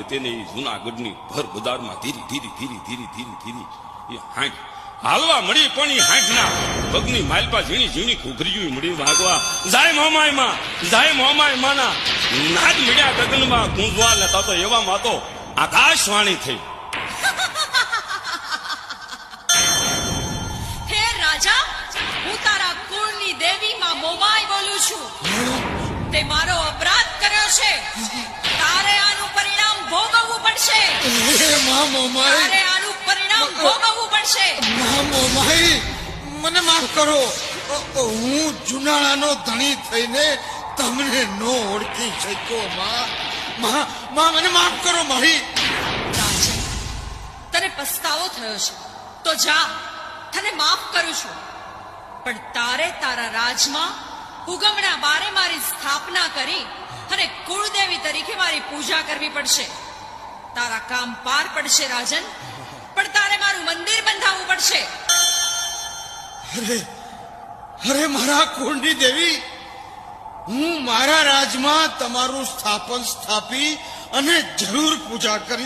તેને એ જુનાગઢની ભર બજારમાં ધીરી ધીરી ધીરી ધીરી ધીરી ધીરી એ હાંક. હાલવા મળી પણ એ હાંકના પગની માલપા ઝીણી ઝીણી ઘૂઘરીયું મળી ભાગવા જાય મોમાયમાં, જાય મોમાય માના. નાદ મળ્યા ગગનમાં ગુંજવા લેતા તો એવામાં તો આકાશવાણી થઈ. હે રાજા, હું તારા કુળની દેવી મોમાય બોલું છું. તે મારો અપરાધ કર્યો છે. પડશે હે મા મોમાઈ આનું પરિણામ ભોગવવું પડશે. મોમાઈ મને માફ કરો. હું જુનાળાનો ધણી થઈને તમને નો ઓળખી શક્યો માં માં મને માફ કરો માહી. રાજા તને પસ્તાવો થયો છે. તો જા તને માફ કરું છું. પણ તારે તારા રાજમાં ઉગમણા બારે મારી સ્થાપના કરી અને કુળદેવી તરીકે મારી પૂજા કરવી પડશે. તારા કામ પાર પડશે, રાજન. પણ તારે મારું મંદિર બંધાવવું પડશે. અરે અરે, મારા કુંડી દેવી, હું મારા રાજમાં તમારું સ્થાપન સ્થાપી અને જરૂર પૂજા કરીશ.